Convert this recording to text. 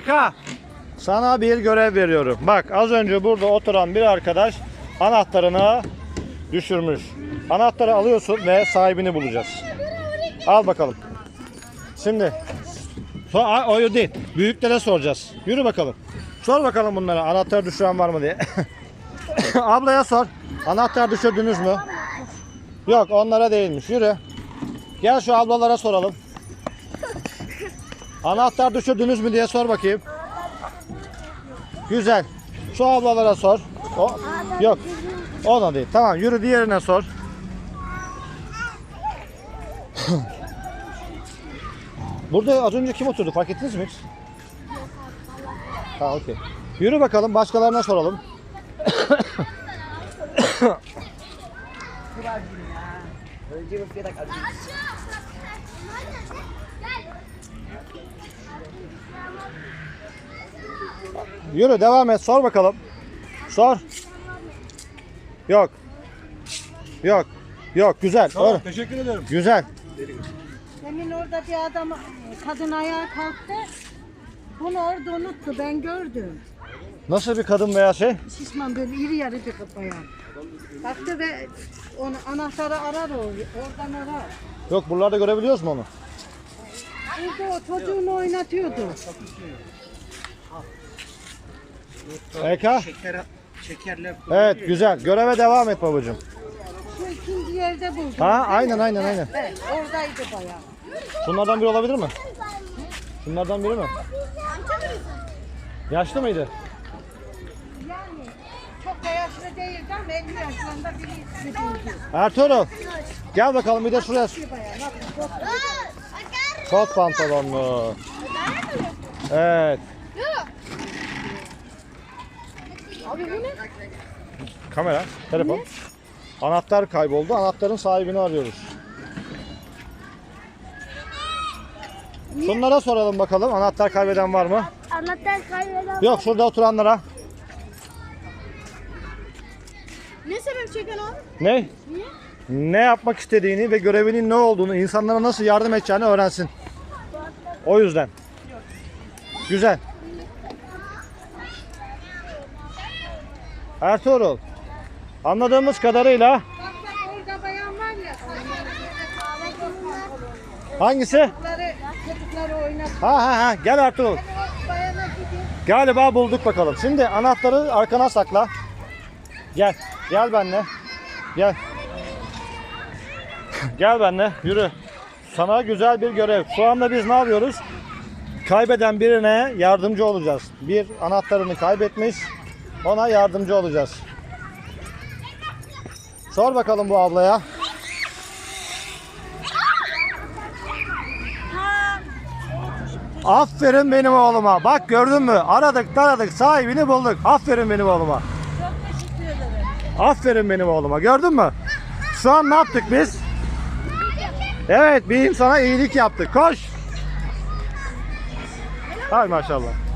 Eka, sana bir görev veriyorum. Bak az önce burada oturan bir arkadaş anahtarını düşürmüş. Anahtarı alıyorsun ve sahibini bulacağız. Al bakalım. Şimdi o değil. Büyüklere soracağız. Yürü bakalım. Sor bakalım bunlara anahtar düşüren var mı diye. Ablaya sor. Anahtar düşürdünüz mü? Yok onlara değilmiş. Yürü. Gel şu ablalara soralım. Anahtar düşürdünüz mü diye sor bakayım. Güzel. Şu ablalara sor. O, yok. Ona değil. Tamam yürü diğerine sor. Burada az önce kim oturdu fark ettiniz mi hiç? Ha okey. Yürü bakalım başkalarına soralım. Yürü devam et sor bakalım. Sor. Yok. Yok. Yok güzel. Tamam, Öyle. teşekkür ederim. Güzel. Demin orada bir adam, kadın ayağa kalktı. Bunu orada unuttu, ben gördüm. Nasıl bir kadın veya şey? Şişman böyle iri yarı bir bayan. Kalktı ve onu anahtarı arar o, oradan arar. Yok buralarda görebiliyoruz mu onu? Burada o çocuğunu oynatıyordu. Eka? Şeker, şekerler Evet güzel. Göreve devam et babacığım. Şu ikinci yerde buldum. Ha aynen aynen aynen. Evet, oradaydı bayan. Şunlardan biri olabilir mi? Şunlardan biri mi? Yaşlı mıydı? Yani çok da yaşlı değildi ama 50 yaşlarında birisi değildi. Ertuğrul. Gel bakalım bir de şuraya. Kot pantolonlu. Evet. Kamera, telefon. Anahtar kayboldu. Anahtarın sahibini arıyoruz. Şunlara soralım bakalım. Anahtar kaybeden var mı? Anahtar kaybeden Yok şurada oturanlara. Ne sebep çeken abi? Ne? Ne yapmak istediğini ve görevinin ne olduğunu, insanlara nasıl yardım edeceğini öğrensin. O yüzden. Güzel. Ertuğrul. Anladığımız kadarıyla hangisi? Ha ha ha gel Ertuğrul. Galiba bulduk bakalım. Şimdi anahtarı arkana sakla. Gel. Gel benimle. Gel. Gel benimle. Yürü. Sana güzel bir görev. Şu anda biz ne yapıyoruz? Kaybeden birine yardımcı olacağız. Bir anahtarını kaybetmiş. Ona yardımcı olacağız. Sor bakalım bu ablaya. Aferin benim oğluma. Bak gördün mü? Aradık taradık sahibini bulduk. Aferin benim oğluma. Aferin benim oğluma. Gördün mü? Şu an ne yaptık biz? Evet bir insana iyilik yaptık. Koş. Hay maşallah.